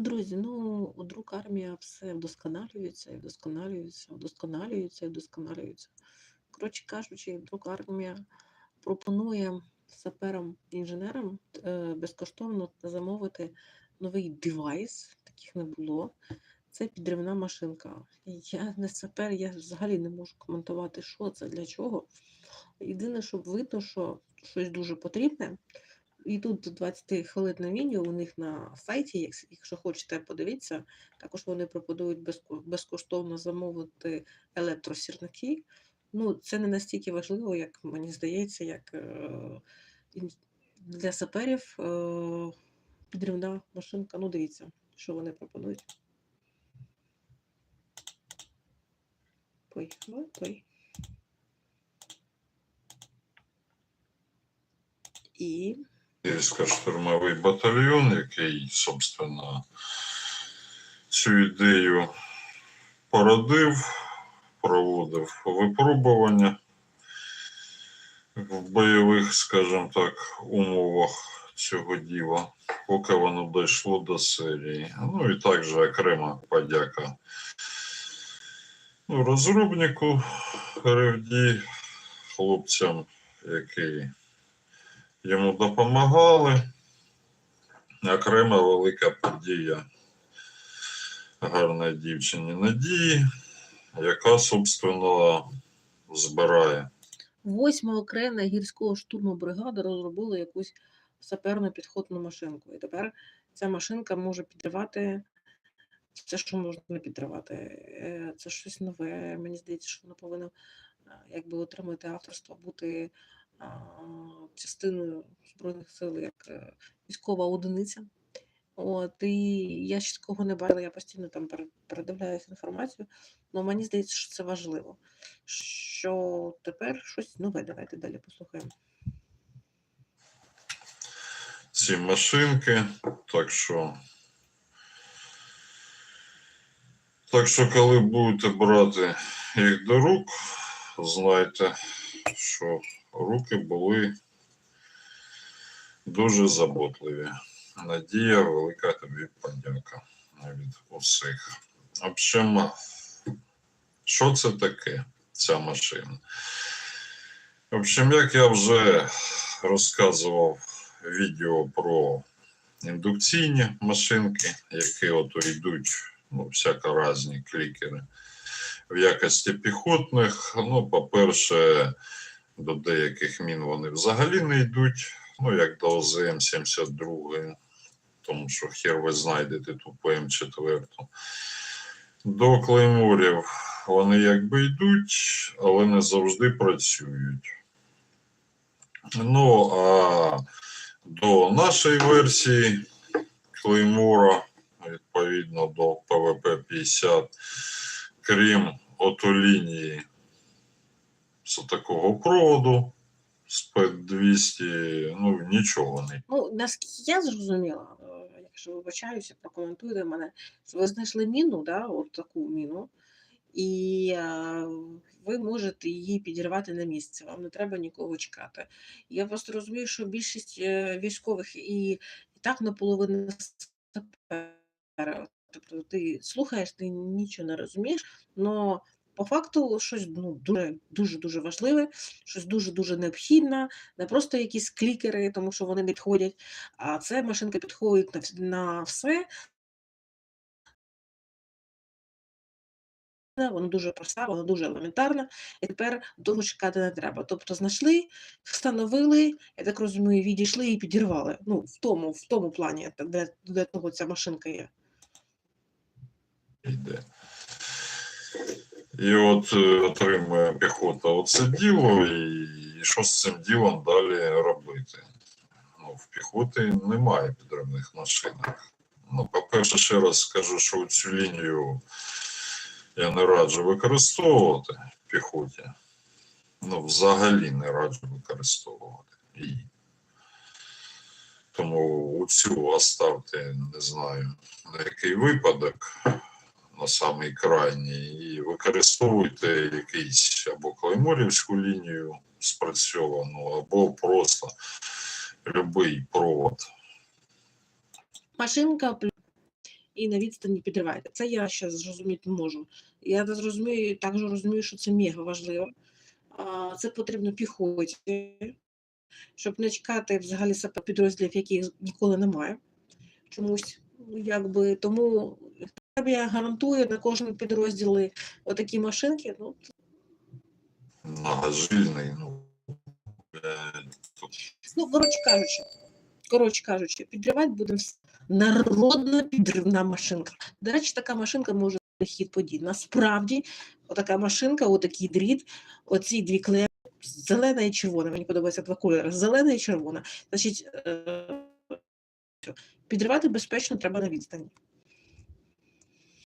Друзі, ну, у армія все вдосконалюється і вдосконалюється, вдосконалюється і вдосконалюється. Коротше кажучи, друк армія пропонує саперам інженерам е, безкоштовно замовити новий девайс, таких не було. Це підривна машинка. Я не сапер, я взагалі не можу коментувати, що це, для чого. Єдине, щоб видно, що щось дуже потрібне. І тут 20 хвилинне відео у них на сайті, якщо хочете подивитися, також вони пропонують безкоштовно замовити електросірники. Ну, це не настільки важливо, як мені здається, як е, для саперів е, підривна машинка. Ну, дивіться, що вони пропонують. Ой, ой, ой. І Гірсько-штурмовий батальйон, який, собственно, цю ідею породив, проводив випробування в бойових, скажімо так, умовах цього діла, поки воно дійшло до серії. Ну і також окрема подяка ну, розробнику РФД, хлопцям, які йому допомагали. Окрема велика подія гарної дівчині Надії, яка, собственно, збирає. Восьма окрема гірського штурму бригада розробила якусь саперну підходну машинку. І тепер ця машинка може підривати все, що можна підривати. Е, Це щось нове. Мені здається, що воно повинно е, якби отримати авторство, бути частиною Збройних сил як е, військова одиниця. От, і я ще такого не бачила, я постійно там передивляюся інформацію, але мені здається, що це важливо. Що тепер щось нове. Давайте далі послухаємо. ці машинки. Так що, так що, коли будете брати їх до рук, знайте, що руки були дуже заботливі. Надія, велика тобі подяка від усіх. Общем, що це таке, ця машина? В общем, як я вже розказував відео про індукційні машинки, які от йдуть ну, всяко різні клікери. В якості піхотних, ну, по-перше, до деяких мін вони взагалі не йдуть, ну, як до ОЗМ-72, тому що хер ви знайдете ту ПМ4. До клейморів вони якби йдуть, але не завжди працюють. Ну, а до нашої версії Клеймора, відповідно до ПВП-50, крім ото лінії з такого проводу з П200, ну нічого не. Ну, наскільки я зрозуміла, е, якщо вибачаюся, прокоментуйте мене, ви знайшли міну, да, от таку міну, і е, ви можете її підірвати на місці, вам не треба нікого чекати. Я просто розумію, що більшість е, військових і, і так наполовину сапери. Тобто ти слухаєш, ти нічого не розумієш, але по факту щось ну, дуже дуже важливе, щось дуже дуже необхідне, не просто якісь клікери, тому що вони не підходять, а це машинка підходить на, на все. Вона дуже проста, вона дуже елементарна, і тепер довго чекати не треба. Тобто знайшли, встановили, я так розумію, відійшли і підірвали. Ну, в тому, в тому плані, де, де того ця машинка є. І от е, отримує піхота оце діло, і, і що з цим ділом далі робити? Ну, в піхоти немає підривних машинок. Ну, по-перше, ще раз скажу, що цю лінію я не раджу використовувати в піхоті. Ну, взагалі не раджу використовувати її. Тому цю оставте, не знаю, на який випадок на самий крайній, і використовуйте якийсь або клейморівську лінію спрацьовану, або просто будь-який провод. Машинка і на відстані підриваєте. Це я ще зрозуміти можу. Я зрозумію, також розумію, що це мега важливо. Це потрібно піхоті, щоб не чекати взагалі себе підрозділів, яких ніколи немає. Чомусь, ну, якби тому я гарантую на кожному підрозділі отакі машинки. Ну, Многожильний, ну, е, Ну, коротше кажучи, коротше кажучи, підривати буде народна підривна машинка. До речі, така машинка може хід подій. Насправді, отака машинка, отакий дріт, оці дві клеї, зелена і червона. Мені подобається два кольори. Зелена і червона. Значить, е, підривати безпечно треба на відстані.